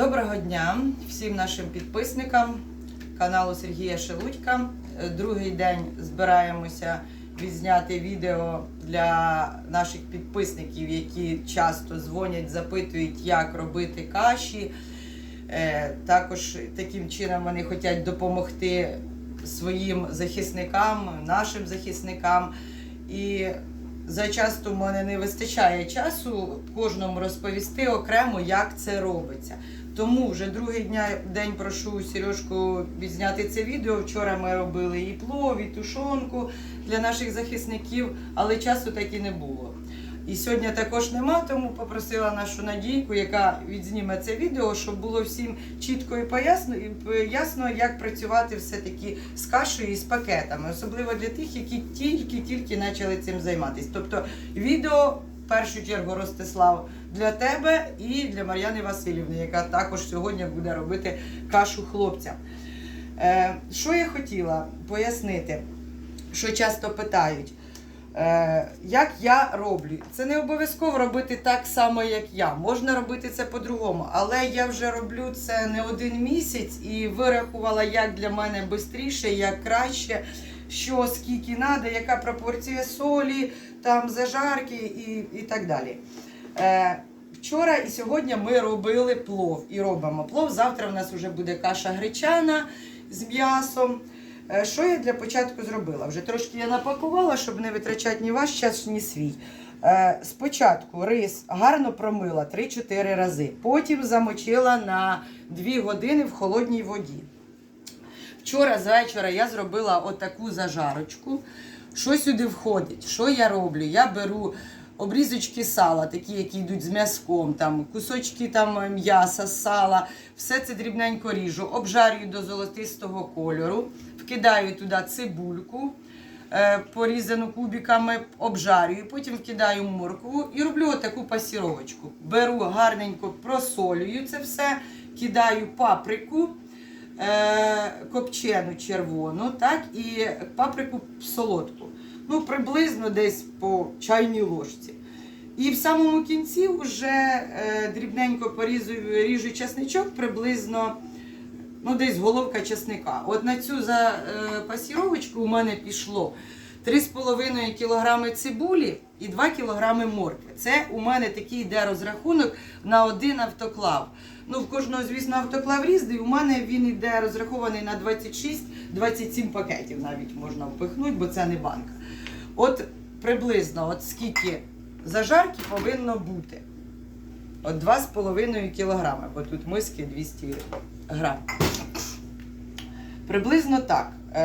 Доброго дня всім нашим підписникам каналу Сергія Шелудька. Е, Другий день збираємося відзняти відео для наших підписників, які часто дзвонять, запитують, як робити каші. Е, Також таким чином вони хочуть допомогти своїм захисникам, нашим захисникам. І зачасто в мене не вистачає часу кожному розповісти окремо, як це робиться. Тому вже другий дня, день прошу Сережку відзняти це відео. Вчора ми робили і плов, і тушонку для наших захисників, але часу так і не було. І сьогодні також нема, тому попросила нашу Надійку, яка відзніме це відео, щоб було всім чітко і поясно, ясно, як працювати все-таки з кашею і з пакетами, особливо для тих, які тільки-тільки почали цим займатися. Тобто відео першу чергу Ростислав для тебе і для Мар'яни Васильівни, яка також сьогодні буде робити кашу хлопцям. Е, що я хотіла пояснити, що часто питають. Е, як я роблю. Це не обов'язково робити так само, як я. Можна робити це по-другому. Але я вже роблю це не один місяць і вирахувала, як для мене швидше, як краще, що скільки треба, яка пропорція солі, там зажарки і, і так далі. Е, Вчора і сьогодні ми робили плов і робимо плов. Завтра в нас вже буде каша гречана з м'ясом. Е, Що я для початку зробила? Вже трошки я напакувала, щоб не витрачати ні ваш час, ні свій. Е, Спочатку рис гарно промила 3-4 рази, потім замочила на 2 години в холодній воді. Вчора з вечора я зробила отаку зажарочку. Що сюди входить? Що я роблю? Я беру обрізочки сала, такі, які йдуть з м'язком, там, кусочки там, м'яса, сала, все це дрібненько ріжу, обжарюю до золотистого кольору, вкидаю туди цибульку. е, Порізану кубиками, обжарюю, потім вкидаю моркву і роблю отаку пасіровочку. Беру гарненько, просолюю це все, кидаю паприку, е, копчену червону, так, і паприку солодку. Ну, приблизно десь по чайній ложці. І в самому кінці вже е, дрібненько порізую, ріжу чесничок, приблизно ну, десь головка чесника. От на цю за, е, у мене пішло 3,5 кг цибулі і 2 кг моркви. Це у мене такий йде розрахунок на один автоклав. Ну, в кожного, звісно, автоклав різний. У мене він йде розрахований на 26-27 пакетів навіть можна впихнути, бо це не банка. От приблизно от скільки зажарки повинно бути. От 2,5 кг, бо тут миски 200 грам. Приблизно так. Е,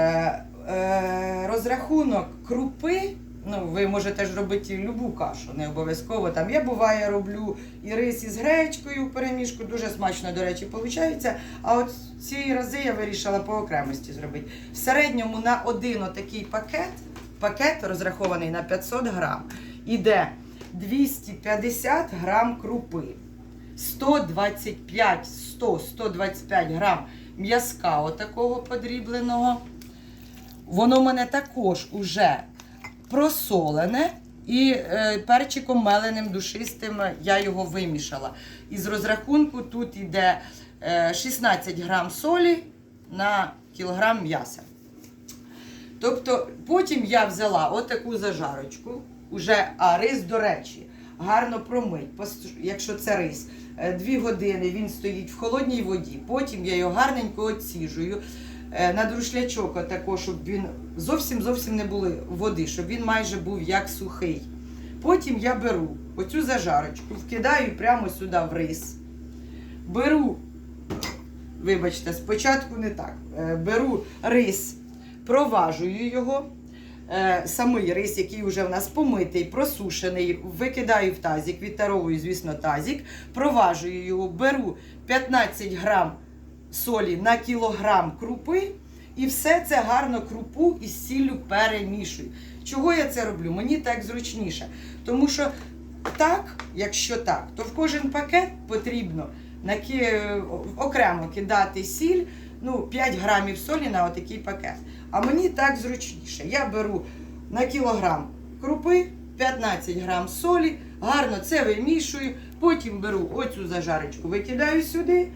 е, розрахунок крупи. Ну, ви можете ж робити любу кашу, не обов'язково. Там я буває роблю і рис із гречкою в перемішку, дуже смачно, до речі, виходить. А от ці рази я вирішила по окремості зробити. В середньому на один отакий пакет, пакет розрахований на 500 грам, іде 250 грам крупи, 125, 100, 125 грам м'язка отакого подрібленого. Воно в мене також уже просолене і е, перчиком меленим душистим я його вимішала. Із розрахунку тут йде е, 16 грам солі на кілограм м'яса. Тобто потім я взяла отаку зажарочку, уже, а рис, до речі, гарно промить, якщо це рис. Е, Дві години він стоїть в холодній воді, потім я його гарненько оціжую. Е, На друшлячок отако, щоб він зовсім зовсім не було води, щоб він майже був як сухий. Потім я беру оцю зажарочку, вкидаю прямо сюди в рис. Беру, вибачте, спочатку не так. Е, Беру рис, проважую його. Е, Самий рис, який вже в нас помитий, просушений, викидаю в тазик, відтаровую, звісно, тазик, проважую його, беру 15 грам солі на кілограм крупи. І все це гарно крупу із сіллю перемішую. Чого я це роблю? Мені так зручніше. Тому що так, якщо так, то в кожен пакет потрібно наки- окремо кидати сіль, ну, 5 грамів солі на отакий пакет. А мені так зручніше. Я беру на кілограм крупи, 15 грам солі, гарно це вимішую, потім беру оцю зажарочку, викидаю сюди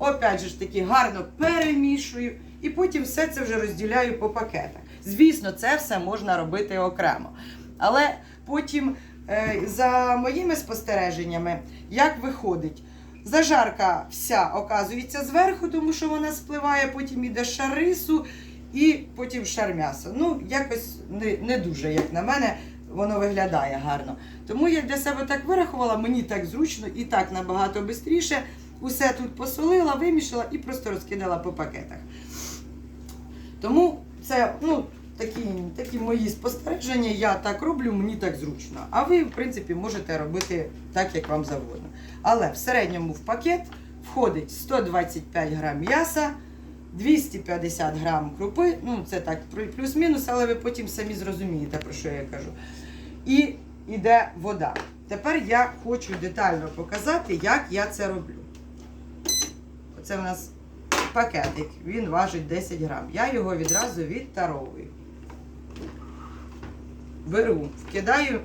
опять же ж таки гарно перемішую і потім все це вже розділяю по пакетах. Звісно, це все можна робити окремо. Але потім, е, за моїми спостереженнями, як виходить, зажарка вся оказується зверху, тому що вона спливає, потім іде шар рису і потім шар м'яса. Ну, якось не, не дуже, як на мене, воно виглядає гарно. Тому я для себе так вирахувала, мені так зручно і так набагато швидше. Усе тут посолила, вимішала і просто розкидала по пакетах. Тому це ну, такі, такі мої спостереження. Я так роблю, мені так зручно. А ви, в принципі, можете робити так, як вам завгодно. Але в середньому в пакет входить 125 грам м'яса, 250 грам крупи. Ну, це так, плюс-мінус, але ви потім самі зрозумієте, про що я кажу. І йде вода. Тепер я хочу детально показати, як я це роблю. Оце в нас пакетик, він важить 10 грам. Я його відразу відтаровую. Беру, вкидаю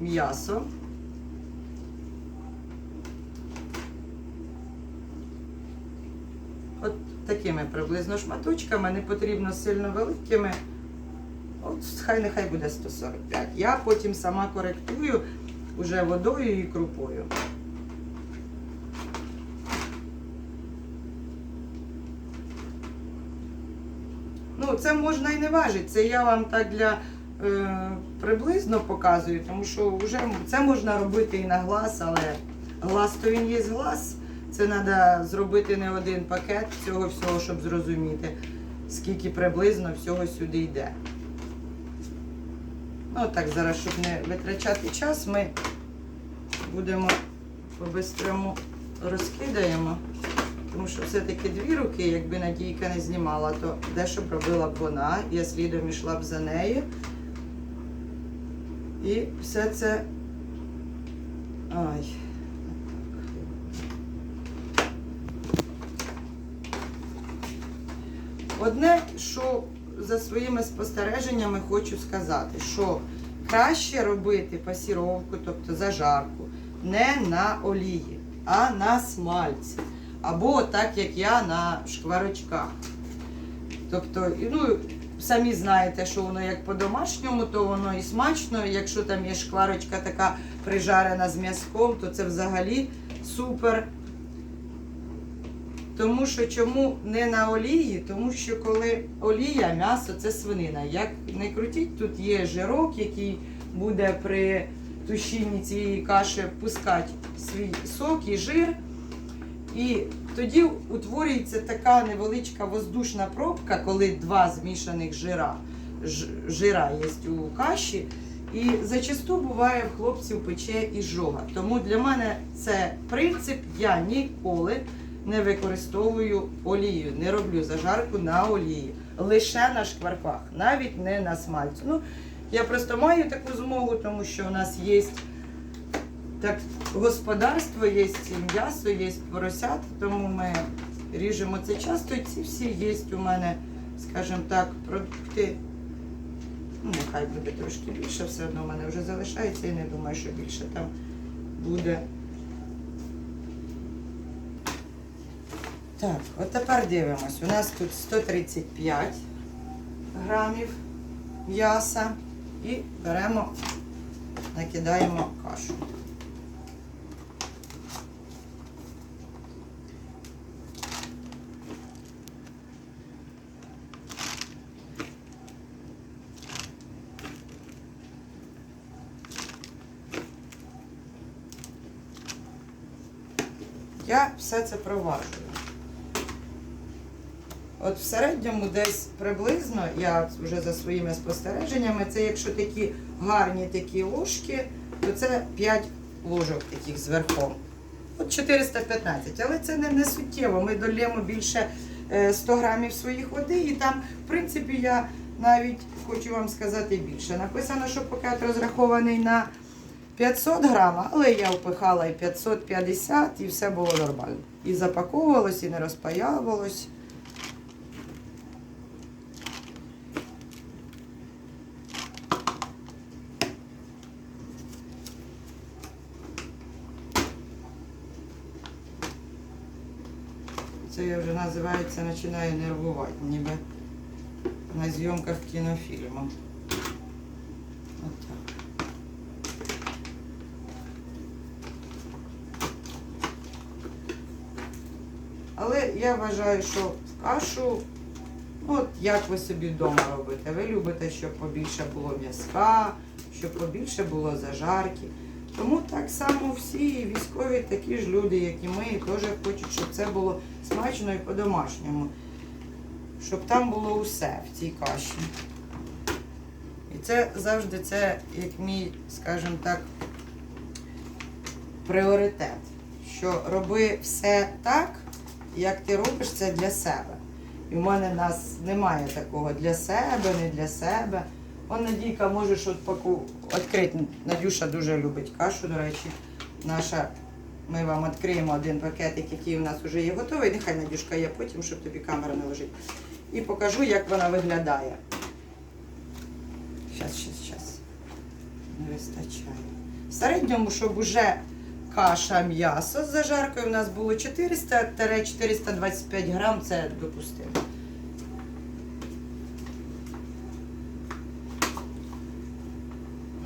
м'ясо. От такими приблизно шматочками, не потрібно сильно великими. От хай нехай буде 145. Я потім сама коректую уже водою і крупою. Ну, це можна і не важити. Це я вам так для е, приблизно показую, тому що вже це можна робити і на глаз, але глаз то він є глаз. Це треба зробити не один пакет цього всього, щоб зрозуміти, скільки приблизно всього сюди йде. Ну, так, зараз, щоб не витрачати час, ми будемо по-бистрому розкидаємо. Тому що все-таки дві руки, якби Надійка не знімала, то дещо б робила б вона, я слідом йшла б за нею. І все це. Ай. Одне, що за своїми спостереженнями хочу сказати, що краще робити пасіровку, тобто зажарку, не на олії, а на смальці. Або так, як я на шкварочках. Тобто, ну, самі знаєте, що воно як по-домашньому, то воно і смачно. Якщо там є шкварочка така прижарена з м'язком, то це взагалі супер. Тому що чому не на олії? Тому що коли олія, м'ясо це свинина. Як не крутіть, тут є жирок, який буде при тушінні цієї каші пускати свій сок і жир. І тоді утворюється така невеличка воздушна пробка, коли два змішаних жира, жира є у каші. І зачасту буває в хлопців пече і жога. Тому для мене це принцип, я ніколи не використовую олію, не роблю зажарку на олії, лише на шкварках, навіть не на смальцю. Ну, я просто маю таку змогу, тому що у нас є так, господарство, є м'ясо, є поросят, тому ми ріжемо це часто. Ці всі є у мене, скажімо так, продукти. Ну, нехай буде трошки більше, все одно в мене вже залишається і не думаю, що більше там буде. Так, от тепер дивимось. У нас тут 135 грамів м'яса і беремо, накидаємо кашу. Я все це проваджую. От в середньому десь приблизно, я вже за своїми спостереженнями, це якщо такі гарні такі ложки, то це 5 ложок таких зверху. От 415, але це не, не суттєво. Ми долємо більше е, 100 грамів своїх води, і там, в принципі, я навіть хочу вам сказати більше. Написано, що пакет розрахований на 500 грам, але я впихала і 550, і все було нормально. І запаковувалось, і не розпаялось. Це я вже називається починаю нервувати, ніби на зйомках кінофільму. Отак. Але я вважаю, що кашу, от як ви собі вдома робите. Ви любите, щоб побільше було м'язка, щоб побільше було зажарки. Тому так само всі військові такі ж люди, як і ми, теж хочуть, щоб це було смачно і по-домашньому. Щоб там було усе в цій каші. І це завжди це, як мій, скажімо так, пріоритет. Що роби все так, як ти робиш це для себе. І в мене нас немає такого для себе, не для себе. Он Надійка можеш от паку відкрити. Надюша дуже любить кашу, до речі. Наша. Ми вам відкриємо один пакетик, який у нас вже є готовий. Нехай Надюшка є потім, щоб тобі камера не лежить. І покажу, як вона виглядає. Щас, щас, щас. Не вистачає. В середньому, щоб уже каша м'ясо з зажаркою у нас було 400-425 грам, це допустимо.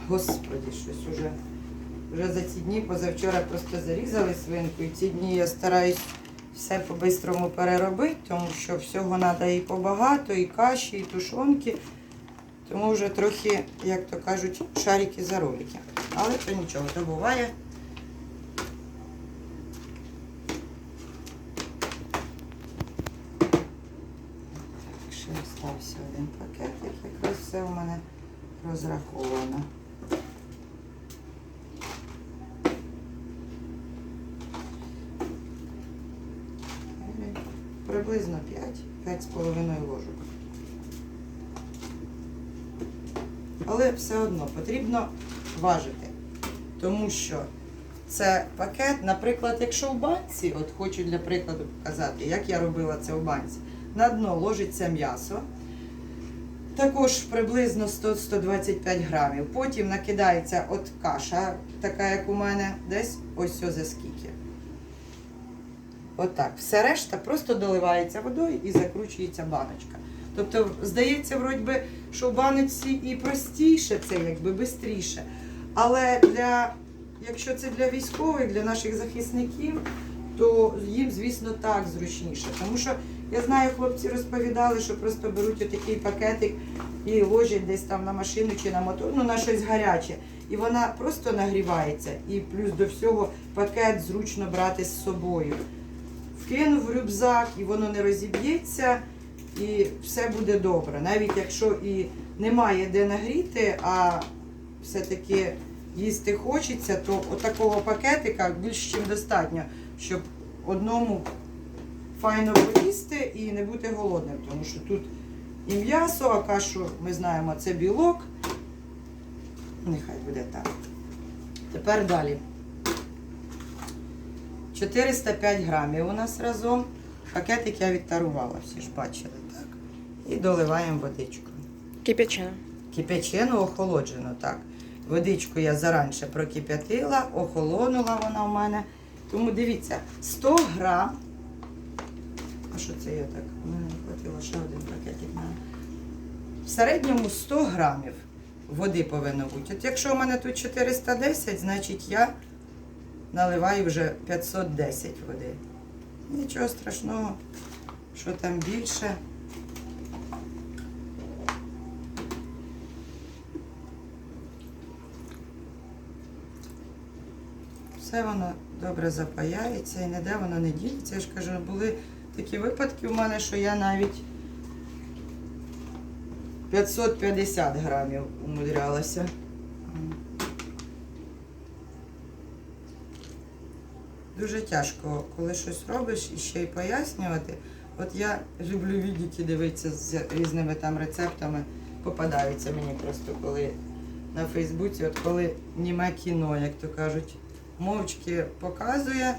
Господи, щось уже. Вже за ці дні, позавчора просто зарізали свинку, і ці дні я стараюсь все по-бистрому переробити, тому що всього треба і побагато, і каші, і тушонки. Тому вже трохи, як то кажуть, шарики за ролики. Але то нічого, то буває. Так, ще залишився один пакетик, якраз все у мене розраховано. Приблизно 5, 5,5 ложок. Але все одно потрібно важити. Тому що це пакет, наприклад, якщо в банці, от хочу для прикладу показати, як я робила це в банці. На дно ложиться м'ясо, також приблизно 100-125 грамів. Потім накидається от каша, така як у мене, десь ось о за скільки. Отак. Все решта просто доливається водою і закручується баночка. Тобто, здається, вроді що в баночці і простіше це, якби швидше. Але для, якщо це для військових, для наших захисників, то їм, звісно, так зручніше. Тому що я знаю, хлопці розповідали, що просто беруть отакий пакетик і ложать десь там на машину чи на мотор, ну на щось гаряче. І вона просто нагрівається. І плюс до всього пакет зручно брати з собою. Вкинув в рюкзак і воно не розіб'ється, і все буде добре. Навіть якщо і немає де нагріти, а все-таки їсти хочеться, то отакого пакетика більш ніж достатньо, щоб одному файно поїсти і не бути голодним. Тому що тут і м'ясо, а кашу ми знаємо, це білок. Нехай буде так. Тепер далі. 405 грамів у нас разом. Пакетик я відтарувала, всі ж бачили, так? І доливаємо водичку. Кипячена. Кипячену охолоджену, так. Водичку я заранше прокип'ятила, охолонула вона в мене. Тому дивіться, 100 грам. Що це я так? У мене не ще один пакетик. на. В середньому 100 грамів води повинно бути. От якщо у мене тут 410, значить я наливаю вже 510 води. Нічого страшного, що там більше. Все воно добре запаяється і ніде воно не ділиться. Я ж кажу, були такі випадки у мене, що я навіть 550 грамів умудрялася. Дуже тяжко, коли щось робиш і ще й пояснювати. От я люблю відео дивитися з різними там рецептами. Попадаються мені просто коли на Фейсбуці, от коли німе кіно, як то кажуть, мовчки показує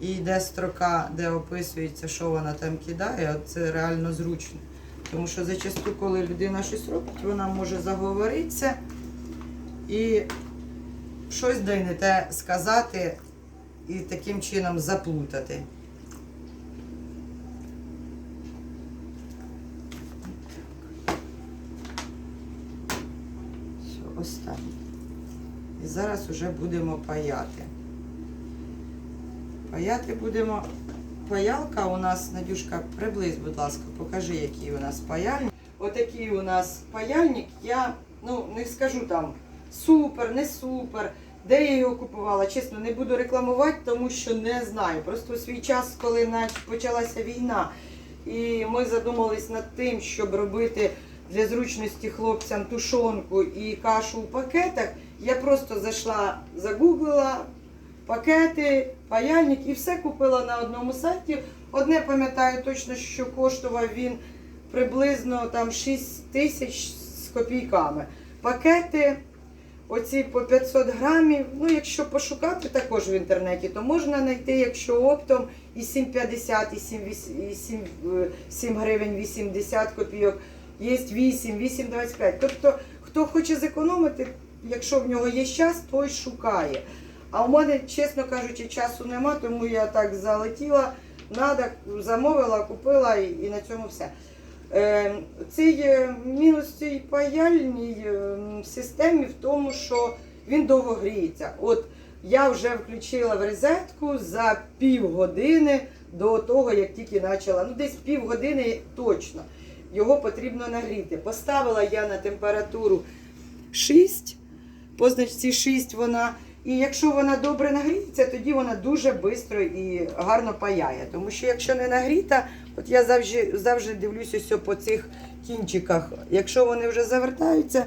і йде строка, де описується, що вона там кидає, це реально зручно. Тому що зачасту, коли людина щось робить, вона може заговоритися і щось де не те сказати і таким чином заплутати. Все. І зараз вже будемо паяти. Паяти будемо. Паялка у нас, Надюшка, приблизь, будь ласка, покажи, який у нас паяльник. Отакий у нас паяльник. Я ну, не скажу там супер, не супер. Де я його купувала? Чесно, не буду рекламувати, тому що не знаю. Просто у свій час, коли почалася війна, і ми задумались над тим, щоб робити для зручності хлопцям тушонку і кашу у пакетах, я просто зайшла, загуглила пакети, паяльник і все купила на одному сайті. Одне пам'ятаю точно, що коштував він приблизно там 6 тисяч з копійками. Пакети оці по 500 грамів. Ну, якщо пошукати також в інтернеті, то можна знайти, якщо оптом і 7,50, і 7, віс- 7, е, 7 гривень 80 копійок, є 8, 8,25. Тобто, хто хоче зекономити, якщо в нього є час, той шукає. А у мене, чесно кажучи, часу нема, тому я так залетіла, надо, замовила, купила і, і на цьому все. Е, цей е, мінус цій паяльній е, системі в тому, що він довго гріється. От я вже включила в розетку за півгодини до того, як тільки почала. Ну, десь півгодини точно. Його потрібно нагріти. Поставила я на температуру 6, по значці 6 вона. І якщо вона добре нагріється, тоді вона дуже швидко і гарно паяє. Тому що якщо не нагріта, от я завжди, завжди дивлюся ось по цих кінчиках. Якщо вони вже завертаються,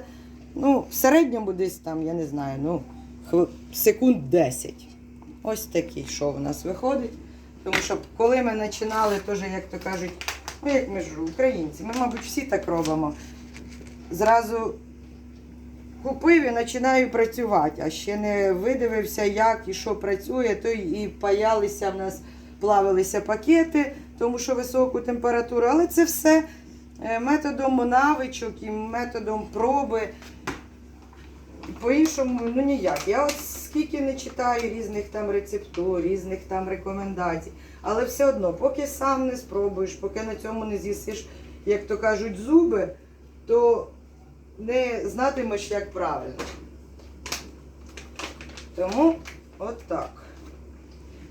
ну, в середньому десь там, я не знаю, ну, секунд 10. Ось такий, що в нас виходить. Тому що коли ми починали, теж, як то кажуть, ну як ми ж українці, ми, мабуть, всі так робимо. Зразу купив і починаю працювати, а ще не видивився, як і що працює, то і паялися в нас, плавилися пакети, тому що високу температуру. Але це все е, методом навичок і методом проби. По-іншому, ну ніяк. Я от скільки не читаю різних там рецептур, різних там рекомендацій. Але все одно, поки сам не спробуєш, поки на цьому не з'їсиш, як то кажуть, зуби, то не знатимеш, як правильно. Тому от так.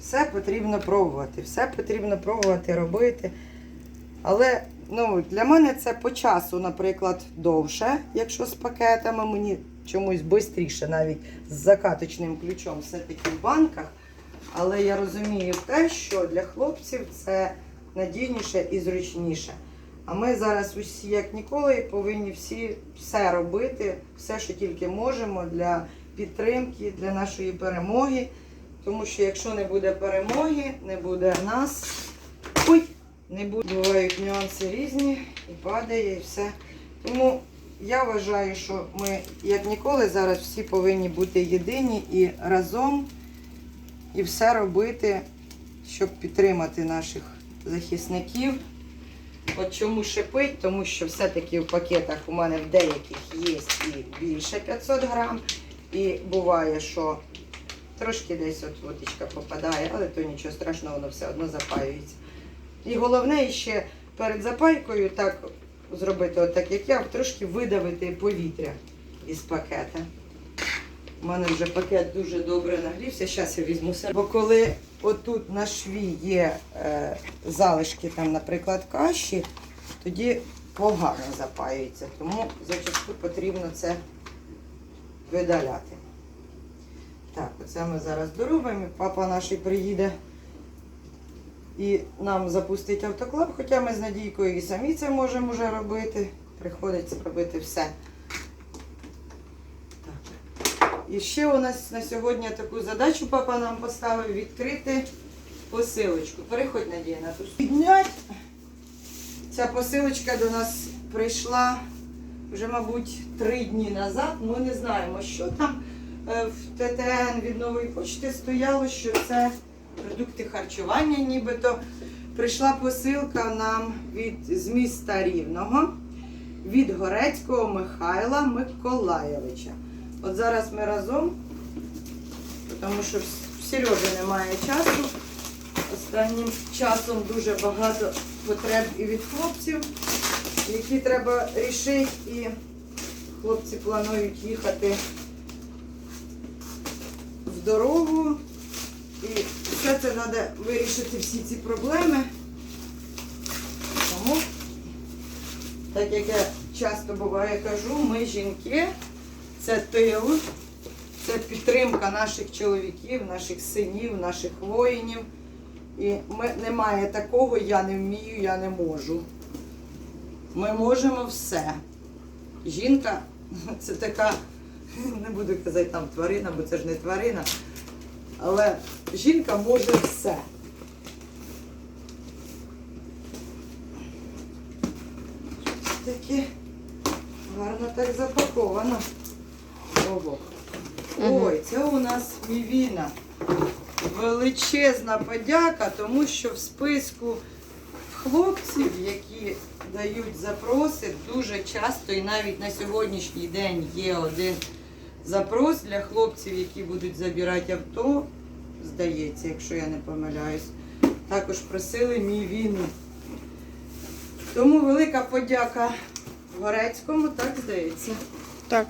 Все потрібно пробувати, все потрібно пробувати робити. Але ну, для мене це по часу, наприклад, довше, якщо з пакетами, мені чомусь швидше, навіть з закаточним ключом, все-таки в банках. Але я розумію те, що для хлопців це надійніше і зручніше. А ми зараз усі, як ніколи, повинні всі все робити, все, що тільки можемо для підтримки, для нашої перемоги. Тому що якщо не буде перемоги, не буде нас. Ой, не буде. Бувають нюанси різні, і падає, і все. Тому я вважаю, що ми, як ніколи, зараз всі повинні бути єдині і разом, і все робити, щоб підтримати наших захисників. От чому шипить, тому що все-таки в пакетах у мене в деяких є і більше 500 грам. І буває, що трошки десь от водичка попадає, але то нічого страшного, воно все одно запаюється. І головне ще перед запайкою так зробити, от так як я, трошки видавити повітря із пакета. У мене вже пакет дуже добре нагрівся. Зараз я візьму себе. Бо коли отут на шві є е, залишки, там, наприклад, каші, тоді погано запаюється. Тому зачасту потрібно це видаляти. Так, оце ми зараз доробимо. Папа наш приїде і нам запустить автоклав, хоча ми з Надійкою і самі це можемо вже робити. Приходиться робити все. Так. І ще у нас на сьогодні таку задачу папа нам поставив відкрити посилочку. Переходь, Надія, на ту піднять. Ця посилочка до нас прийшла вже, мабуть, три дні назад. Ми не знаємо, що там. Е, В ТТН від нової почти стояло, що це продукти харчування, нібито. Прийшла посилка нам від з міста Рівного від Горецького Михайла Миколаєвича. От зараз ми разом, тому що в Сережі немає часу. Останнім часом дуже багато потреб і від хлопців, які треба рішити. І Хлопці планують їхати в дорогу. І все це треба вирішити всі ці проблеми. Тому, так як я часто буває кажу, ми жінки, це тил, це підтримка наших чоловіків, наших синів, наших воїнів. І ми, немає такого, я не вмію, я не можу. Ми можемо все. Жінка це така, не буду казати там тварина, бо це ж не тварина. Але жінка може все. Таке гарно так запаковано. Ого. Ой, це у нас мівіна. Величезна подяка, тому що в списку хлопців, які дають запроси, дуже часто і навіть на сьогоднішній день є один запрос для хлопців, які будуть забирати авто, здається, якщо я не помиляюсь. Також просили мій війну. Тому велика подяка Горецькому, так здається. Так.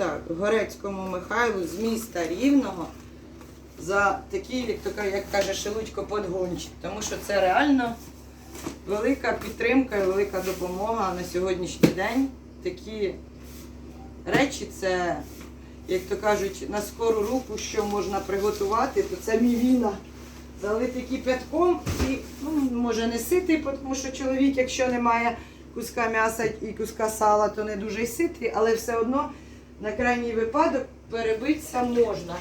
Так, Горецькому Михайлу з міста Рівного за такий, як, каже Шелудько, подгончик. Тому що це реально велика підтримка і велика допомога на сьогоднішній день. Такі речі це, як то кажуть, на скору руку, що можна приготувати, то це мівіна. Залити кипятком і ну, може не ситий, тому що чоловік, якщо немає куска м'яса і куска сала, то не дуже й ситий, але все одно на крайній випадок перебитися можна.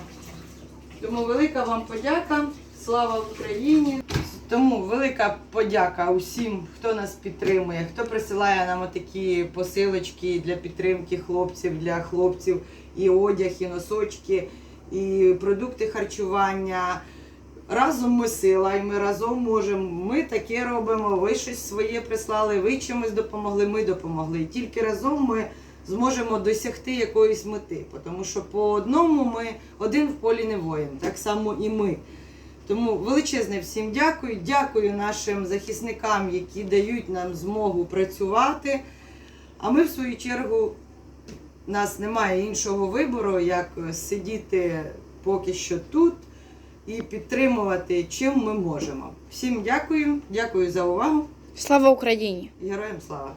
Тому велика вам подяка. Слава Україні! Тому велика подяка усім, хто нас підтримує, хто присилає нам такі посилочки для підтримки хлопців, для хлопців і одяг, і носочки, і продукти харчування. Разом ми сила, і ми разом можемо. Ми таке робимо. Ви щось своє прислали, ви чимось допомогли, ми допомогли. Тільки разом ми зможемо досягти якоїсь мети. Тому що по одному ми один в полі не воїн, так само і ми. Тому величезне всім дякую. Дякую нашим захисникам, які дають нам змогу працювати. А ми, в свою чергу, у нас немає іншого вибору, як сидіти поки що тут і підтримувати, чим ми можемо. Всім дякую, дякую за увагу. Слава Україні! Героям слава!